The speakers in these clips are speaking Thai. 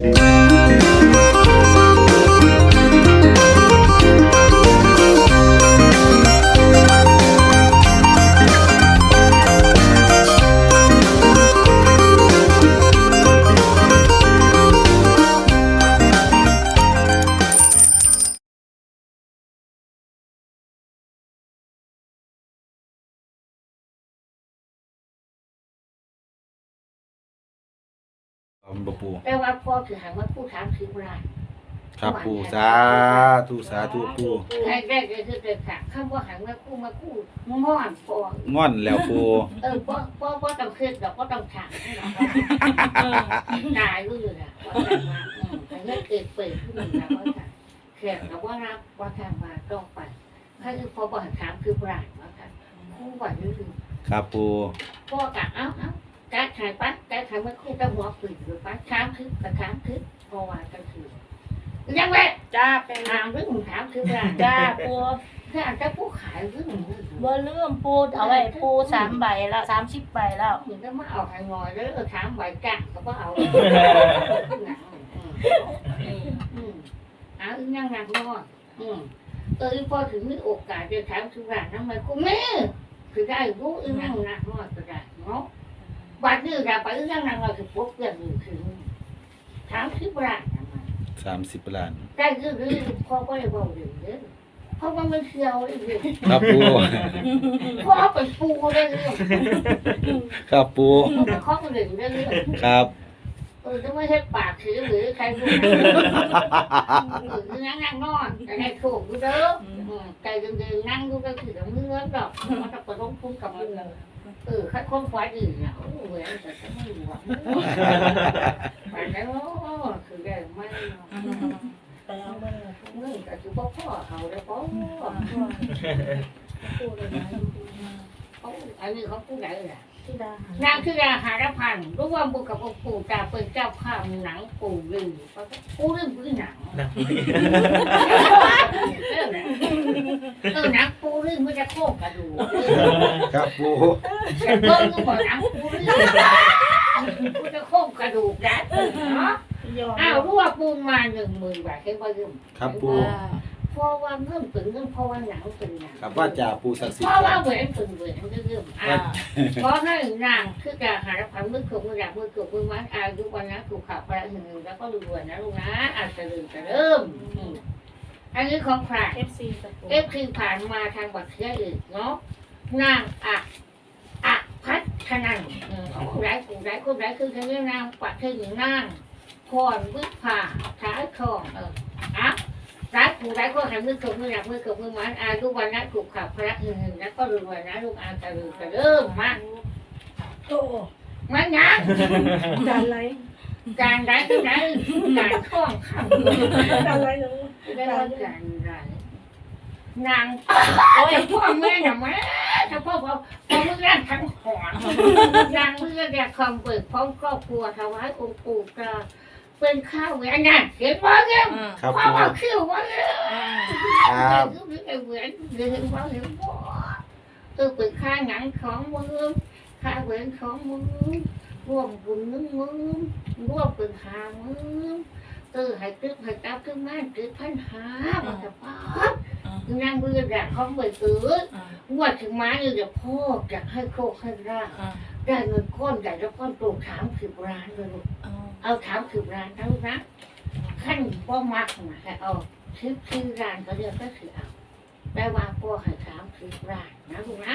เปูแต่ว่าพ่อถือหางว่าผู้ถามถือโบราณครับปูสาธุสาธุปูใครแรกเลยคือเด็กค่ะข้ามว่าหางว่าคู่มาคู่ม่อนฟองง่อนแล้วปูเออพ่อพ่อพ่อต้องขึ้นดอกพ่อต้องถามตายรู้อยู่นะว่าแต่ว่าอืมแต่เรื่องเกิดเปิดขึ้นมาว่าค่ะแขกแล้วว่ารับว่าทางมาต้องไปถ้าคือพ่อบอกถามคือโบราณว่าค่ะคู่ว่านี่คือครับปูพ่อกะเอ้าเอ้า การขายปั๊บการขายว่าคู่กับหัวปืนหรือปั๊บถามคือกับถามคือพอว่ากันคือยังไงจ้าเป็นถามเรื่องถามคือโบราณจ้าปูคืออาจจะผู้ขายเรื่องบ่เลื่อมปูเอาไว้ปูสามใบแล้วสามสิบใบแล้วมึงก็มาเอาหางอยแล้วเออถามใบกักก็บ่เอาอืมอ่าอึ้งนั่งนักนอนอืมเออพอถึงมีโอกาสจะถามทุกร้านนั่งมากูแม่คือได้รู้อึ้งนั่งนักนอนก็ได้เนาะ บัดนี้เราไปอึ้งนั่งนักนอนคือพวกเพื่อนอยู่ถึงถามที่ร้านนั่นมาสามสิบล้าน ได้คือคือพ่อก็เลยบอกเรื่องเด้อเพราะว่ามันเชียวเลยเรื่องครับปู พ่อเป็นปูเลยเรื่องครับปูพ่อเป็นข้อเรื่องเรื่องครับ เออจะไม่ใช่ปากถือหรือใครรู้คือนั่งนั่งนอนแต่ในโขกดูเด้อใจเดินๆนั่งดูก็ถือมือเงินดอกมันจะไปลงทุนกับมือ เออคัดคนควายอื่นเนี่ยโอ้โหแต่ก็ไม่รู้อะแต่แล้วคือได้ไม่แต่เอาไปเลยเงินกับจุ๊บพ่อเขาได้พ่ออันนี้เขาพูดไหนล่ะ ที่ดานางคือราหารพันธ์ร่วมบุญกับองค์ปู่ตาเป็นเจ้าภาพหนังปู่ลือปูลือพื้นหนังเออเออหนังปูลือมันจะโค้งกระดูกครับปูแต่เพิ่มก็บอกหนังปูลือมันจะโค้งกระดูกนะเนาะยอมอ้าวรู้ว่าปูมาหนึ่งหมื่นบาทแค่ว่าลืมครับปู เพราะว่าเงินเป็นเงินเพราะว่าหนังเป็นหนังครับว่าจ่าปูศักดิ์สิทเพธิ์ราะคว่ารับเหมือนเป็นเหมือนเรื่องอ่าเพราะให้นางคือการหาพันมือขบมือดักมือขบมือมัดอายุวันนะถูกขับไปหนึ่งแล้วก็รวยนะลูกนะอาจจะลืมจะเริ่มอันนี้ของใคร เอฟซีตะปูเอฟคือผ่านมาทางบัตรเชื่ออื่นเนาะนางอะอะพัฒนันผู้ร้ายผู้ร้ายคนร้ายคือทางนี้นางปัดเธอหญิงนางพรวิภาท้ายทองเอออะ ร้ายผู้ร้ายคนหันมือขบมือดักมือขบมือมัดอายุวันนะถูกขับพระหนึ่งแล้วก็รวยนะลูกอาจะลืมจะเริ่มมากโอ้มันยังดันไรการได้ที่ไหนการท่องคำดันไรหนูได้ว่าการได้นางโอ้ยพ่อแม่น่ะแม่ถ้าพ่อพ่อพ่อเมื่อนั้นทั้งหอนนางเมื่อแดกคำเปิดพร้อมครอบครัวถวายองค์ปู่กา เป็นข้าวแหวนนั่นเห็นว่าเงี้ยครับพ่อปูว่าคิ้วว่าเงี้ยครับเห็นเหมือนเห็นว่าเห็นว่าเออเป็นค่าหนังของมือค่าแหวนของมือร่วมบุญนึงมือร่วมเป็นหามือเออให้ตึกให้ตับขึ้นมาตึกพันหามันจะป๊าบนางเบื่อแดดเขาเบื่อตื้องวดถึงมาเนี่ยเดี๋ยวพ่อจะให้โคกให้ราบ ได้เงินก้อนใหญ่แล้วก้อนโตถามสิบล้านเลยลูกเอาถามสิบล้านเท่านั้นขั้นพ่อมักนะให้เอาสิบสี่ล้านก็เรียกก็คือเอาแต่ว่าพ่อให้ถามสิบล้านนะลูกนะ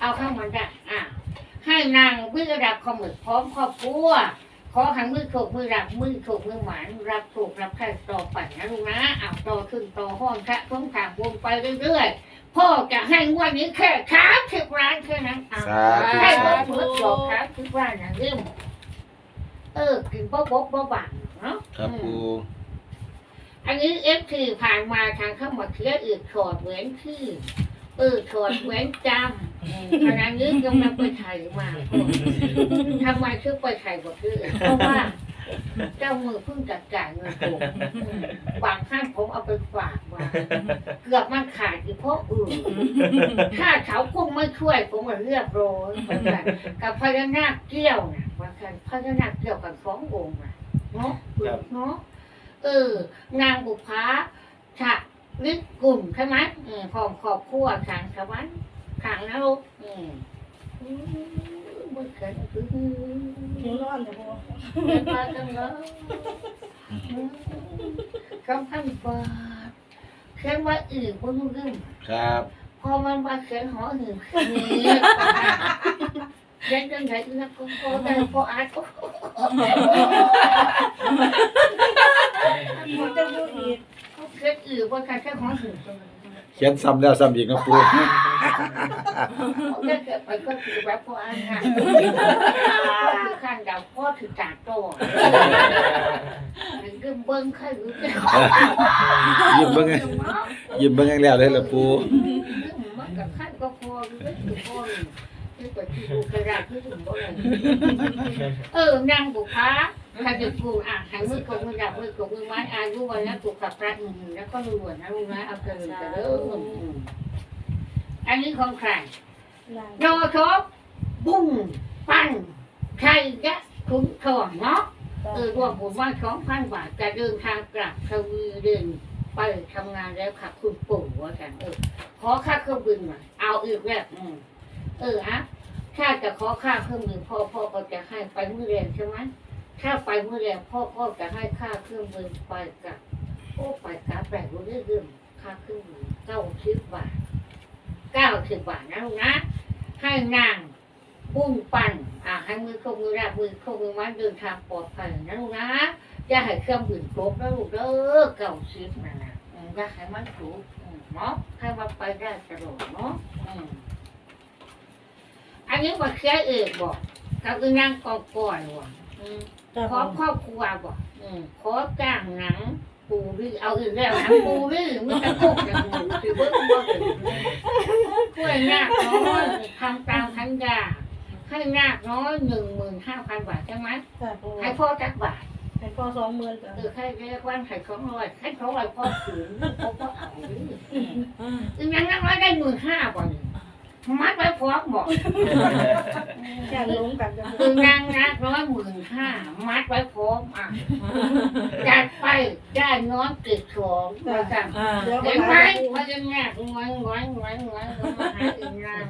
เอาเข้ามาได้อะให้นางวิรักขมึกพร้อมครอบครัวขอหันมือโขกมือรักมือโขกมือหวานรับถูกรับแค่ต่อไปนะลูกนะเอาต่อขึ้นต่อห้องแค่ต้องทางวงไปเรื่อยๆ พ่อจะให้งวันนี้แค่ค้าสิบร้านแค่นั้นเอาสาธุ ให้สาพ่อธุเปิดดอกค้าสิบร้านนะเรื่องเออกินบ๊อบบ๊อบบ๊อบบังเนาะ ครับปูอันนี้เอฟคือผ่านมาทางเข้ามาเทียอื่นถอดเหมือนที่เออถอดเหมือนจำขณะนี้กำลังไปถ่ายมาทำไมชื่อไปถ่ายบทเรื่องเพราะว่า เจ้ามือเพิ่งจัดจ่ายเงินผมบางท่านผมเอาไปฝากมาเกือบมันขาดอีกเพราะอื่นถ้าเขาคงไม่ช่วย ผมมันเรียบร้อยเหมือนกันกับพญานาคเกี้ยวนะว่ากันพญานาคเกี้ยวกันสององค์นะอืเนาะเปลือกเนาะเออนางบุพาฉะลึกกลุ่มใช่ไหมอืมของครอบครัวทางสวรรค์ทางนรกอืมอืมบุญเกิดคือ หิวร้อนแต่ปูเกิดมาจังเลยอืมคำพันบาทเขียนว่าอื่นคนรู้เรื่องครับพอมันมาเขียนหออื่นเนี่ยเขียนจังไหนนะก็พอได้พออ่านก็ปูจะพูดอีกเขียนอื่นว่าการแค่หออื่นเขียนซ้ำแล้วซ้ำอีกนะปูเขาเรียกไปก็คือแบบพออ่านค่ะข้างดาวพ่อถือจากโตหนึ่งก็เบิ้งใครรู้จักยิ้มเบิ่งไงยิ้มเบิ่งอย่างแล้วเลยล่ะปูมันกับขั้นก็พอรู้สึกพอที่กว่าที่ดูกระดาษที่ถึงบ่เลยเออนางบุพา ถ้าจะกูอะหายมือกงมือดับมือกงมือไม้อายุวันนี้ถูกกับพระหนึ่งแล้วก็รวยนะลุงนะเอาเกินกระเด้ออันนี้ของใครลายโนชบบุ้งปั้นไข่ยะคุ้มทองเนาะเออรวมผมว่าสองพันบาทจะเดินทางกลับสวีเดนไปทำงานแล้วค่ะคุณปู่ว่ากันเออขอค่าเครื่องบินหน่อยเอาอีกแล้วอืมเออฮะถ้าจะขอค่าเครื่องบินพ่อพ่อก็จะให้ไปมือแรงใช่ไหม ถ้าไปมื้อแรงพ่อก็จะให้ค่าเครื่องบินไปกับโอ้ไปกับแปลกรู้เรื่องค่าเครื่องบินเก้าสิบบาทเก้าสิบบาทนะลูกนะ ให้นางปุ้งปั่นอ่าให้มือคงมือแรกมือคงมือไม้เดินทางปลอดภัยนะลูกนะอย่าให้เครื่องบินครบนะลูกเด้อเก้าสิบนะนะอืมอย่าให้มันถูกเนาะให้มันไปได้ตลอดเนาะอันนี้ว่าแค่เอกบอกกับอีนางกองก่อยว่ะอืม ขอครอบครัวบอกอืมขอจ้างหนังปูรื้อเอาอีกแล้วหนังปูรื้อมันจะโคกอย่างหนูคือเบิ้งบ่ถึงช่วยนาคน้อยทำตามทัญญาให้นาคน้อยหนึ่งหมื่นห้าพันบาทใช่ไหมจ้าปูให้พ่อจักบาทให้พ่อสองหมื่นจ้าเออให้เรียกว่าให้สองร้อยให้สองร้อยพ่อถือพ่อก็เอาหรืออีกอย่างนั้นว่าได้หมื่นห้าบ่นี่ มัดไว้พร้อมบอกอยากลงกันจ้าคือนางนักร้อยหมื่นห้ามัดไว้พร้อมอะจัดไปได้น้องติดของมาสั่งเดี๋ยวเห็นไหมมามันจะแงกงอยงอยงอยงอยมาหาอีนาง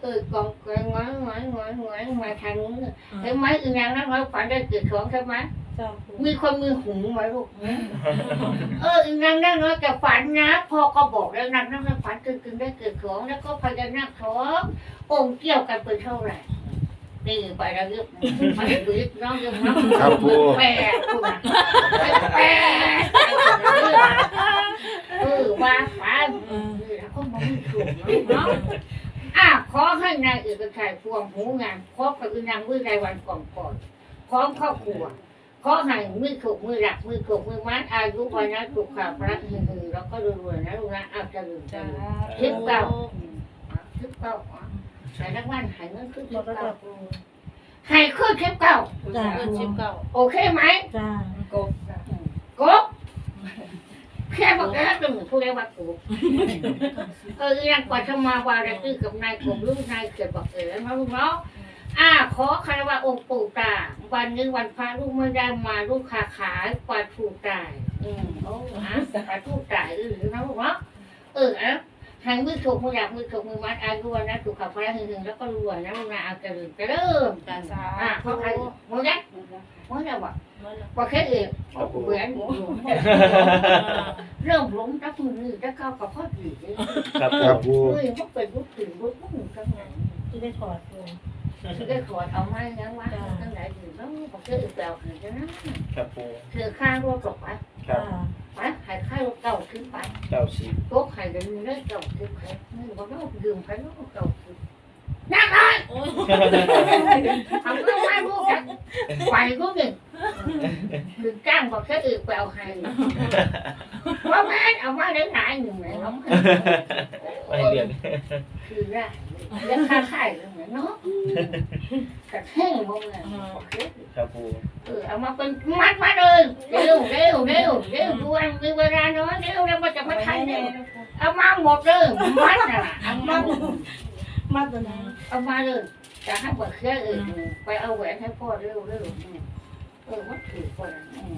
เออกองกอยงอยงอยงอยงอยมาทางนู้นเห็นไหมอีนางนักร้อยฝันได้ติดของใช่ไหม จ้าปูมีคนมือหูไหมลูกเอออีนางนักร้อยจะฝันนะพ่อก็บอกแล้วนางนักร้อยฝันตึงๆได้เกิดของแล้วก็พญานาคท้ององค์เกี่ยวกันเป็นเท่าไหร่นี่ไปแล้วยึดไปยึดน้องยึดน้องครับปูแปดคุณอะแปดเออว่าฝันแล้วก็มองถูกเนาะ อะขอให้นายเอกชัยพวงหูงานพบกับนางวิไลวันก่อนก่อนพร้อมครอบครัว ขอให้มือถูกมือหลักมือถูกมือมัดอายุวันนะถูกข่าวพระหือแล้วก็รวยๆนะลูกนะเอาจะลืมจะจ้าลืมคลิปเก่าคลิปเก่าใส่นักวันหายเงินขึ้นคหมลิดปแล้วเก่าจ้าปูหายขึ้นคลิปเก่าจ้าเงินชิปเก่าโอเคไหมจ้ากบกบแค่บอกแล้วเป็นผู้เรียกว่ากบเออยังกว่าจะมาวาระตื้อกับนายกบลูกนายเกิดบอกเออนะลูกเนาะ อ่าขอคารวะองค์ปู่ตาวันหนึงวันพระลูกไม่ได้มาลูกขาขายปลาถูกตายอืมโอ้ฮะปลาถูกตายเออนะลูกเนาะเอออะหางมือถูกมือหลักมือถูกมือมัดอายุวันนะถูกขับพระหึงๆแล้วก็รวยนะลูกนะเอากระลืมกระเริ่มจ้าสาอ่าเพราะใครโมยักโมยักบอกว่าแค่เองครับผมเหมือนเริ่มล้มรักมือจะเข้ากับพ่อผีครับครับปูมือมันเป็นรูปถึงรูปมันกันไงที่ได้ถอดปูคือ ได้ขอเอาไม้ยังว่าตั้งไหนอยู่แล้วก็แค่อีกแบบหนึ่งจะนั้นครับปูคือค่ารถกลับไปครับจ้าไปหายค่ารถเก่าขึ้นไปเก้าสิบรถหายเดินเรื่องเก่าขึ้นไปนี่ว่าเราดื่มไปแล้วเก่าขึ้นนั่งเลยทำเรื่องไม่รู้จักไปรู้หนึ่งคือจ้างบอกแค่อีกแปลให้ว่าแม่เอามาได้หลายหนึ่งเลยน้องไปเรียนคือได้ ยังค่าไข่เลยเหมือนเนาะกระเท่งมองเลยโอเคครับปูเออเอามาเป็นมัดมาเลยเร็วเร็วเร็วเร็วด่วนมีเวลาน้อยเร็วแล้วมันจะมาทันเร็วเอามาหมดเลยมัดน่ะเอามามาตัวไหนเอามาเลยจะให้เปิดเครื่องอื่นไปเอาแหวนให้พ่อเร็วเร็วเออมันถือคนอืม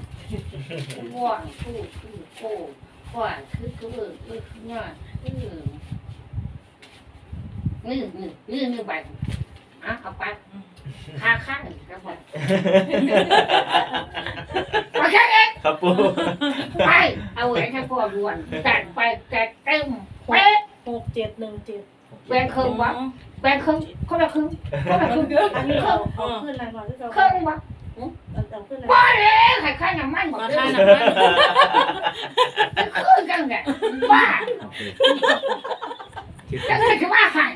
ว่างคือคือโก้ว่างคือคือเออเออเนี่ยคือ นี่นี่นี่นี่ใบอะเอาไปคาข้างครับผมโอเคครับปูไป เอาแหวนให้พ่อด่วนจัดไปจัดเต็มเป๊ะหกเจ็ดหนึ่งเจ็ดแบงครึ่งวะแบงครึ่งคนละครึ่งคนละครึ่งอันนี้เราเอาขึ้นอะไรก่อนที่เราครึ่งวะเอาเลยให้ค่าน้ำมันหมดเลยค่าน้ำมันครึ่งกันเนี่ยบ้าจะเงินจะว่าหัน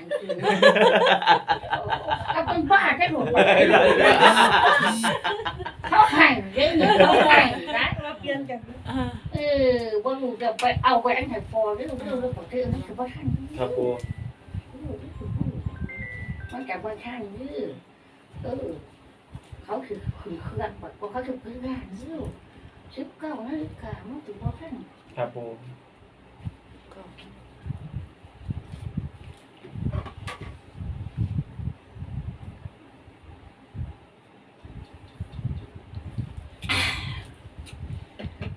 เอาเป็นบ้าได้หมดเขาหันเรื่องนี้เขาหันนะมาเปลี่ยนกันเออบ่รู้จะไปเอาแหวนให้พอเรื่องเรื่องเรื่องของเธอมันคือบ่ทันครับปูมันกับว่าช่างยื้อเออเขาคือคือเครื่องแบบว่าเขาคือเพื่อนยื้อสิบเก้านาฬิกามันถึงว่าท่านครับปู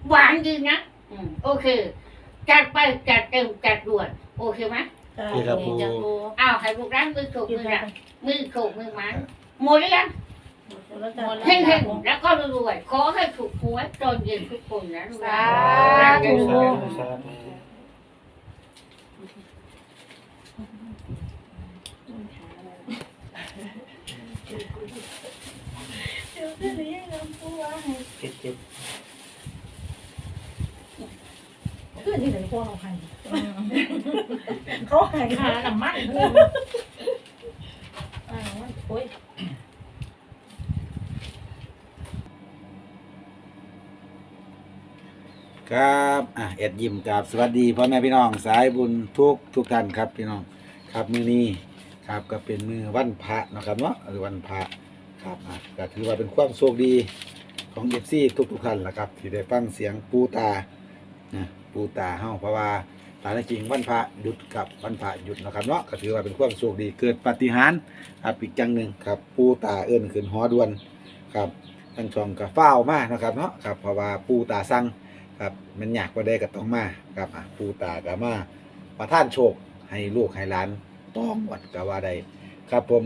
หวานดีนะอืมโอเค จัดไปจัดเต็มจัดด่วน โอเคไหมจะปูอ้าวให้ลูกร้านมือโขกมือละมือโขกมือมันหมดหรือยัง แล้วจะเฮงๆแล้วก็รวยๆขอให้ถูกหวยตอนเย็นทุกคนนะลูกนะสาสาธุธุสาธุเดี๋ยวจะเรียกน้ำปูว่าให้เจ็ดเจ็ด เพื่อน ที่ไหนพวกเราให้เขาให้ค่าน้ำมันอ่าโอ้ยครับอะเอ็ดยิ้มกับสวัสดีพ่อแม่พี่น้องสายบุญทุกทุกท่านครับพี่น้องครับมือนี้ครับก็เป็นมือวันพระเนาะครับเนาะหรือวันพระครับอะก็ถือว่าเป็นความโชคดีของเอฟซีทุกทุกๆท่านแหละครับ ที่ได้ฟังเสียงปูตานะ ปูตาเฮาเพราะว่าตามจริงวันพระหยุดกับวันพระหยุดนะครับเนาะก็ถือว่าเป็นความโชคดีเกิดปาฏิหารย์ครับอีกจังหนึ่งครับปูตาเอิ้นขึ้นหอด่วนครับทั้งช่องก็ฟ้ามากนะครับเนาะครับเพราะว่าปูตาสั่งครับมันอยากว่าได้ก็ต้องมาครับปูตาก็มาประท่านโชคให้ลูกให้หลานต้องวัดก็ว่าได้ครับผม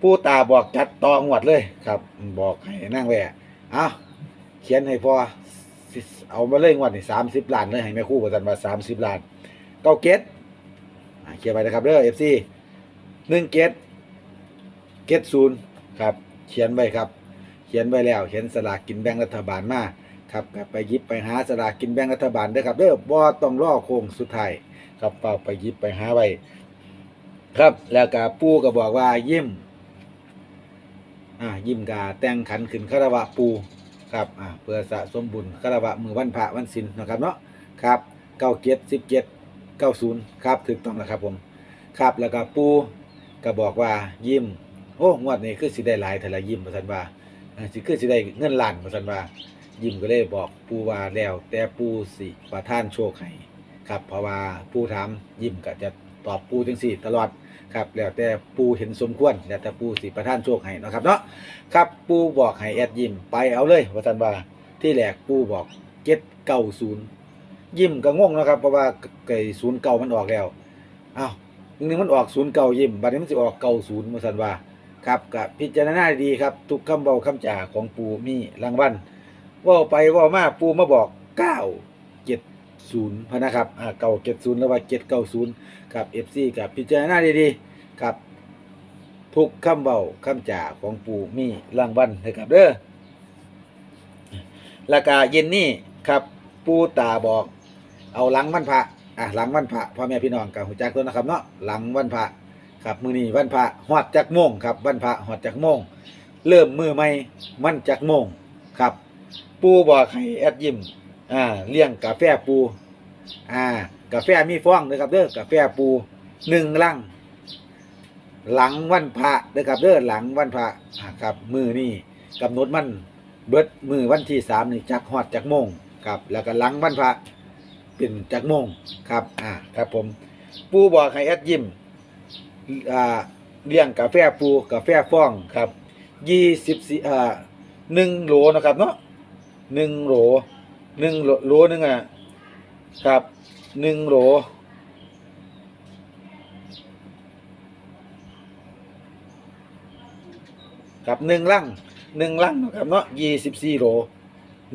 ปูตาบอกจัดตองวัดเลยครับ บอกให้นั่งแหวะเอาเขียนให้พอ สิเอามาเลยงวดนี่สามสิบล้านเลยให้แม่คู่ประจันว่าสามสิบล้านเก้าเกตเขียนไปนะครับเด้อเอฟซีหนึ่งเกตเกตศูนย์ครับ เขียนไว้ครับ เขียนไว้แล้วเขียนสลากกินแบ่งรัฐบาลมาครับไปยิบไปหาสลากกินแบ่งรัฐบาลเด้อครับเด้อบ่ต้องรอโค้งสุดท้ายครับเฝ้าไปยิบไปหาไว้ครับแล้วก็ปู่ก็บอกว่ายิ้มอ่ายิ้มกาแต่งขันขึ้นคารวะปู่ ครับอ่าเพื่อสะสมบุญคารวะมือวันพระวันศีลนะครับเนาะครับเก้าเจ็ดสิบเจ็ดเก้าศูนย์ครับถูกต้องแล้วครับผมครับแล้วก็ปูก็บอกว่ายิ้มโอ้งวดนี้คือสิได้หลายแต่ละยิ้มประสันว่าอ่าสิคือสิได้เงินล้านประสันว่ายิ้มก็เลยบอกปูว่าแล้ว แต่ปูสิประท่านโชคให้ครับเพราะว่าปูถามยิ้มก็จะตอบปูจังสี่ตลอด ครับแล้วแต่ปูเห็นสมควรแล้วแต่ปูสิประท่านโชคให้นะครับเนาะครับปูบอกให้แอดยิ้มไปเอาเลยว่าสันว่าที่แรกปูบอกเจ็ดเก้าศูนย์ยิ้มก็งงนะครับเพราะว่าไก่ศูนย์เก่ามันออกแล้วอ้าวนึงมันออกศูนย์เก่ายิ้มบัดนี้มันจะออกเก่าศูนย์ว่าสันว่าครับกับพิจารณาดีครับทุกคำเบาคำจ่าของปูมีรางวัลว่าไปว่ามาปูมาบอกเก้า ศูนย์พะนะครับอ่าเก้าเจ็ดศูนย์แล้วว่าเจ็ดเก้าศูนย์กับเอฟซีกับพิจารณาดีๆกับทุกคำเบาคำจ่าของปู่มีรางวัลนะครับเด้อแล้วก็เย็นนี้ครับปู่ตาบอก เอาหลังวันพระอะหลังวันพระพ่อแม่พี่น้องกับหัวจักตัวนะครับเนาะหลังวันพระครับมือนี้วันพระหอดจักโมงครับวันพระหอดจักโมงเริ่มมือใหม่มันจักโมงครับ ปูบอกให้แอดยิม อ่าเลี้ยงกาแฟปูอ่ากาแฟมีฟองนะครับเด้อกาแฟปูหนึ่งลังหลังวันพระเด้อครับเด้อหลังวันพระอ่าครับมือนี่กำหนดมันเบิดมือวันที่สามนี่จักฮอดจักโมงครับ แล้วก็หลังวันพระเป็นจักโมงครับอ่าครับผมปูบอกให้แอดยิมอ่าเลี้ยงกาแฟปูกาแฟฟองครับยี่สิบสี่อ่าหนึ่งโหลนะครับเนาะหนึ่งโหล หนึ่งโหลหนึงอะครับหนึ่งโหลครับหนึ่งลังหนึ่งลังนะครับเนาะยี่สิบสี่โหล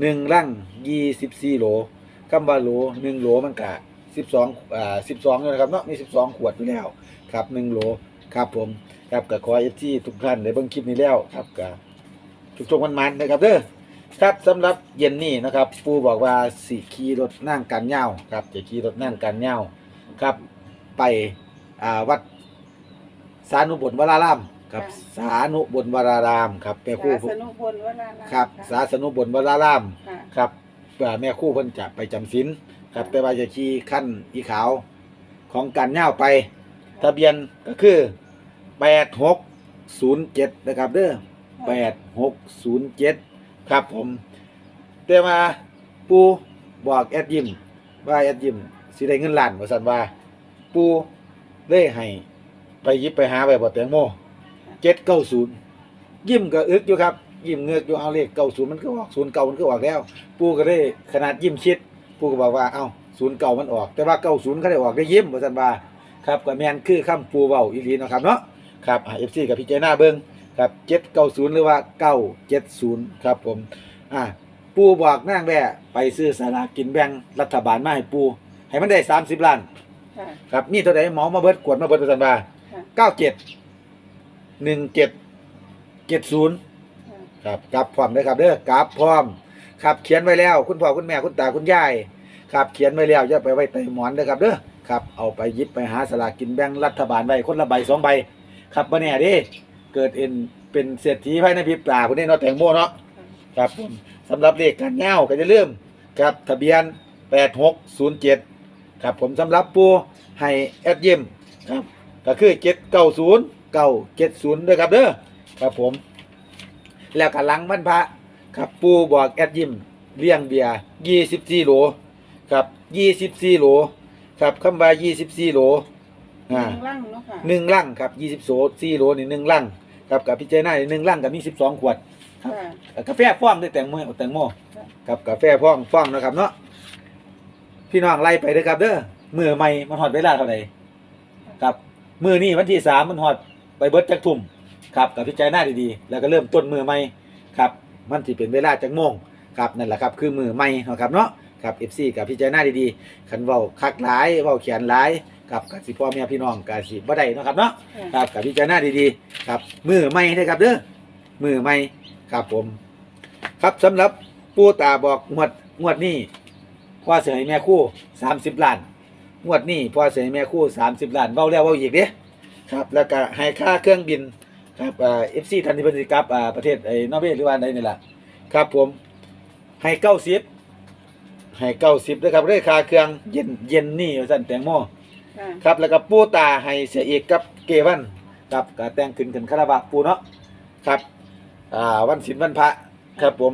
หนึ่งลังยี่สิบสี่โหลคำว่าโหลหนึ่งโหลมันกะสิบสองอ่าสิบสองนะครับเนาะมีสิบสองขวดอยู่แล้วครับหนึ่งโหลครับผมครับกับขอเอฟซีทุกท่านได้เบิ่งคลิปนี้แล้วครับกับทุกชมมันมันนะครับเด้อ ครับสำหรับเย็นนี้นะครับปูบอกว่าสิขี่รถนั่งกันเหย้าครับจะขี่รถนั่งกันเหย้าครับ ไปอ่าวัดสานุบลวรารามครับสานุบลวรารามครับแม่ครู่สนุพลวราลาครับสาสนุบลวรารามค่ะครับอ่าแม่ครู่เพิ่นจะไปจำศีลครับแต่ว่าจะขี่ขั้นอีขาวของกันเหย้าไป ทะเบียนก็คือแปดหกศูนย์เจ็ดนะครับเด้อแปดหกศูนย์เจ็ด ครับผมแต่ว่าปูบอกแอดยิมว่าแอดยิมสิได้เงินล้านว่าสันว่า ปูเล่ให้ไปยิบไปหาไปบ่แตงโมเจ็ดเก้าศูนย์ยิ้มก็อึกอยู่ครับ ยิ้มเงือกอยู่เอาเลขเก้าศูนย์มันก็ออกศูนย์เก่ามันก็ออกแล้ว ปูก็ได้ขนาดยิ้มชิด ปูก็บอกว่าเอ้าศูนย์เก่ามันออก แต่ว่าเก้าศูนย์เขาได้ออกได้ยิ้มว่าสันว่าครับก็แมนคือคำปูเว้าอีหลีเนาะครับเนาะครับเอฟซีกับพี่เจน้าเบิ้ง ครับเจ็ดเก้าศูนย์หรือว่าเก้าเจ็ดศูนย์ครับผมอ่าปูบอกนางแว่ไปซื้อสลากกินแบ่งรัฐบาลมาให้ปู ให้มันได้สามสิบล้าน ค่ะครับมีเท่าไหร่หมอมาเบิดกวดมาเบิดประสันบาค่ะเก้าเจ็ดหนึ่งเจ็ดเจ็ดศูนย์ค่ะครับกลับพร้อมเลยครับเด้อกลับพร้อมครับเขียนไว้แล้ว คุณพ่อคุณแม่คุณตาคุณยายครับเขียนไว้แล้วอย่าไปไว้ใต้หมอนเด้อครับเด้อครับเอาไปหยิบไปหาสลากกินแบ่งรัฐบาลไว้คนละใบสองใบครับบ่แน่เดิ เกิดเอ็นเป็นเศรษฐีภายในพริบตาพุ่นนี้เนาะแตงโมเนาะครับผมสำหรับเลขการเงาก็จะเริ่าลืมครับทะเบียน 8607 ครับผมสำหรับปูให้แอดยิมครับก็คือ 790 970ด้วยครับเด้อครับผม แล้วก็หลังวันพระครับปูบอกแอดยิมเลี้ยงเบียร์ยี่สิบสี่โหลครับยี่สิบสี่โหลครับคำว่ายี่สิบสี่โหลหอ่านึ่งลังเนาะค่ะ หนึ่งลังครับยี่สิบโซสี่โหลนี่หนึ่งลัง ครับกับพี่เจน่านี่หนึ่งลังกับมีสิบสองขวดค่ะกับกาแฟฟ้องด้วยแตงโมแตงโมครับกาแฟฟ้องฟ้องนะครับเนาะพี่น้องไล่ไปเด้อครับ เด้อมือใหม่มันหอดเวลาเท่าไหร่ครับมือนี่วันที่สามมันหอดไปเบิดจักทุ่มครับกับพี่เจน่าดีๆแล้วก็เริ่มต้นมือใหม่ครับ มันที่เป็นเวลาจังโมงครับนั่นแหละครับ คือมือใหม่เนาะครับเนาะครับ FC กับพิจารณาดีๆคันเว้าคักหลายเว้าเขียนหลาย ครับกับสิพ่อแม่พี่น้องกับสิบ่ได้เนาะครับเนาะครับกับพิจารณาดีๆครับมือใหม่เด้อครับเด้อมือใหม่ครับผม ครับสำหรับปู่ตาบอกงวดงวดนี้พ่อเสียให้แม่คู่30ล้านงวดนี้พ่อเสียให้แม่คู่30ล้านเว้าแล้วเว้าอีกเด้ครับ แล้วก็ให้ค่าเครื่องบินครับเอ่อฟซีทันทีพันธิกับอ่าประเทศไอ้นอร์เวย์หรือว่าใดนี่แหละครับผมให้เก้าสิบ ให้เก้าสิบด้วยครับเรื่องค่าเครื่องเย็นเย็นนี่ว่าสั่นแตงโม ค่ะครับแล้วก็ปูตาให้เสียเอกกับเกวันครับก็แต่งขึ้นขึ้นคาราบะปูเนาะครับอ่าวันศิลวันพระครับผม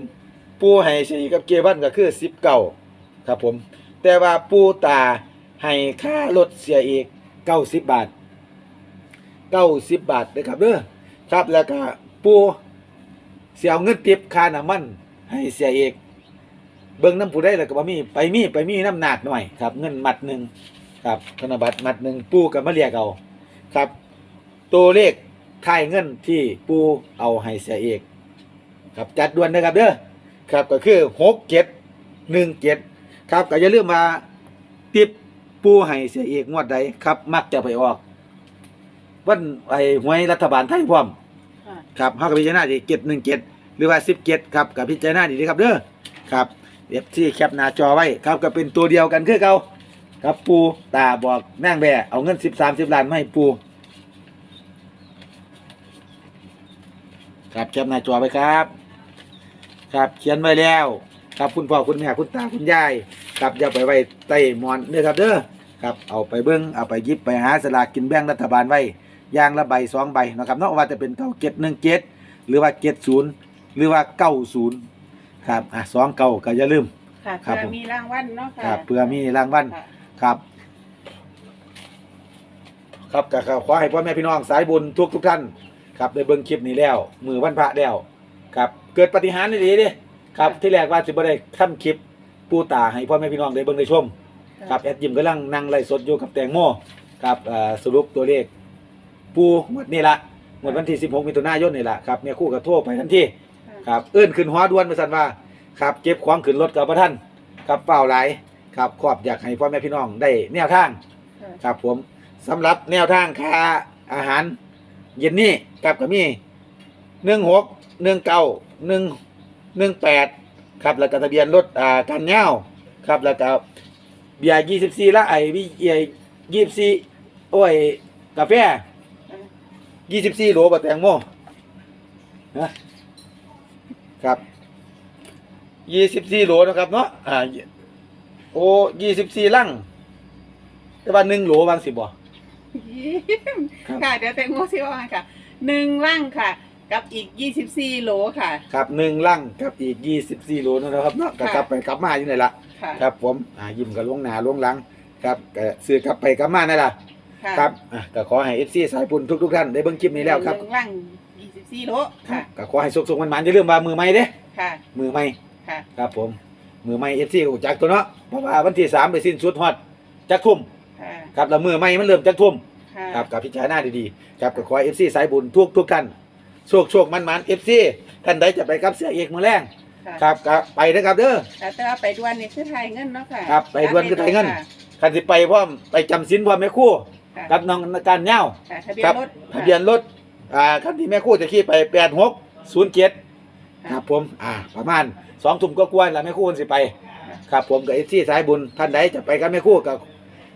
ปูให้เสียเอกกับเกวันก็คือสิบเก้าครับผม แต่ว่าปูตาให้ค่ารถเสียเอกเก้าสิบบาทเก้าสิบบาทนะครับเด้อครับแล้วก็ปูเสียเอาเงินติบค่าน้ำมันให้เสียเอกเบิ่งน้ำผู้ได้แล้วก็บ่มีไปมีไปมีน้ำหนักหน่อยครับ เงินมัดหนึ่ง ครับธนบัตรมัดหนึ่งปูกับมาเรียกเอาครับ ตัวเลขค่ายเงินที่ปูเอาให้เสียเอกครับจัดด่วนนะครับเด้อครับก็คือหกเจ็ดหนึ่งเจ็ดครับก็อย่าลืมมาติบปูให้เสียเอกงวดใดครับ มักจะไปออก วันไอ้หวยรัฐบาลไทยพร้อมค่ะครับเฮากับพิจารณาดีเจ็ดหนึ่งเจ็ดหรือว่าสิบเจ็ดครับกับพิจารณาดีๆครับเด้อครับเอฟที่แคปหน้าจอไว้ครับก็เป็นตัวเดียวกันคือเก่า ครับปูตาบอกนางแบะเอาเงินสิบสามสิบล้านมาให้ปูครับแคปหน้าจอไว้ครับ ครับเขียนไว้แล้ว ครับคุณพ่อคุณแม่คุณตาคุณยายครับอย่าไปไว้ใต้หมอนเด้อครับเด้อครับเอาไปเบิ้งเอาไปหยิบไปหาสลากกินแบ่งรัฐบาลไว้อย่างละใบสองใบนะครับเนาะว่าจะเป็นเก้าเจ็ดหนึ่งเจ็ดหรือว่าเจ็ดศูนย์หรือว่าเก้าศูนย์ครับอะสองเก้าก็อย่าลืม ค่ะครับเพื่อผม มีรางวัลเนาะคค่ะ รับเพื่อมีรางวัล ค่ะ ครับ ครับก็ขอให้พ่อแม่พี่น้องสายบุญทุกทุกท่าน ครับได้เบิ่งคลิปนี้แล้ว มือวันพระแล้ว ครับ เกิดปาฏิหารย์ดีๆเดิครับ ที่แรกว่าสิบ่ได้ทำคลิปปูตาให้พ่อแม่พี่น้องได้เบิ่งได้ชม ครับแอดยิมกำลังนั่งไล่สดอยู่กับแตงโมครับเอ่อสรุปตัวเลขปูหมดนี่ละหมดวันที่ 16มิถุนายนนี่ละครับเนี่ยคู่กับโทรไปทันทีครับเอื้นขึ้นหัวด่วนมาสั่นว่าครับเก็บของขึ้นรถกับพระท่านครับเปล่าหลาย ครับขอบอยากให้พ่อแม่พี่น้องได้แนวทางครับผมสำหรับแนวทางค่าอาหาร เย็นนี้กับก็มีหนึ่งหกหนึ่งเก้าหนึ่งหนึ่งแปดครับแล้วก็ทะเบียนรถอ่ากันเงาครับแล้วก็เบียร์ยี่สิบสี่ละไอ้เบียร์ยี่สิบสี่โอ้ยกาแฟยี่สิบสี่โหลบะแตงโมนะครับยี่สิบสี่โหลนะครับเนาะอ่า โอ้ยี่สิบสี่ลังแต่ว่าหนึ่งโหลบางสิบ่ ครับ ค่ะ เดี๋ยวแตงโมซิว่าค่ะหนึ่งร่างค่ะ กับอีกยี่สิบสี่โหลค่ะ ครับหนึ่งลังกับอีกยี่สิบสี่โลนะครับเนาะก็ค่ะกลับไปกลับมาอยู่นี่ละค่ะครับ ผมอ่ายิ้มกับล่วงหนาล่วงหลัง ครับก็ซื้อกลับไปกลับมานี่ล่ะค่ะครับอะก็ขอให้เอฟซีสายบุญทุกทุกๆท่านได้เบิ่งคลิปนี้แล้วครับหนึ่งร่างยี่สิบสี่โหลค่ะ ก็ขอให้สุขๆมันๆอย่าลืมว่ามือใหม่เด้ ค่ะ มือใหม่ค่ะ ครับผม มือใหม่เอฟซีก็จักตัวเนาะ เพราะว่าวันที่สามไปสิ้นสุดฮอดจักทุ่มค่ะครับแล้วมือใหม่มันเริ่มจักทุ่มค่ะครับกับพิจารณาดีๆครับก็ขอเอฟซีสายบุญทุกทุกๆท่านโชคโชคมันมันเอฟซีท่านใดจะไปกับเสียเอกมือแรงค่ะครับก็ไปนะครับเด้อ ค่ะแต่ว่าไปด่วนนี่คือไทยเงินเนาะค่ะครับไปด่วนคือไทยเงิน ค่ะคันสิไปพร้อมไปจำศีลพร้อมแม่ครู่ค่ะกับน้องการเหย้าค่ะทะเบียคนรับรถทะเบียนรถ อ่าคันที่แม่ครู่จะขี่ไปแปดหกศูนย์เจ็ดครับผม อ่า ประมาณสองทุ่มก็กวนแล้วแม่ครู่สิไป ครับผมกับเอซี่สายบุญท่านใดจะไปกับแม่ครู่กับ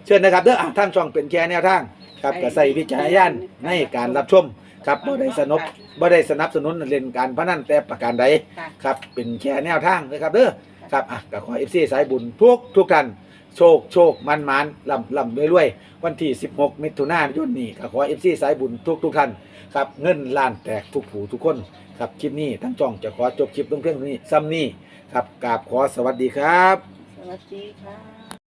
เชิญนะครับเด้ออ่าทางช่องเป็นแค่แนวทางครับก็ใส่พิจารณญาณในการรับชมครับบ่ได้สนับบ่ได้สนับสนุนเล่นการพนันแต่ประการใดค่ะครับเป็นแค่แนวทางนะครับเด้อครับอะก็ขอเอฟซีสายบุญทุกทุกท่านโชคโชคมันมันลำลำรวยรวยวันที่ 16 มิถุนายนนี้ก็ขอเอฟซีสายบุญทุกทุกท่านครับเงินล้านแตกทุกผู้ทุกคนครับคลิปนี้ทั้งจ่องจะขอจบคลิปลงเพียงเท่านี้ซ้ำนี้ ครับกราบขอสวัสดีครับ สวัสดีค่ะ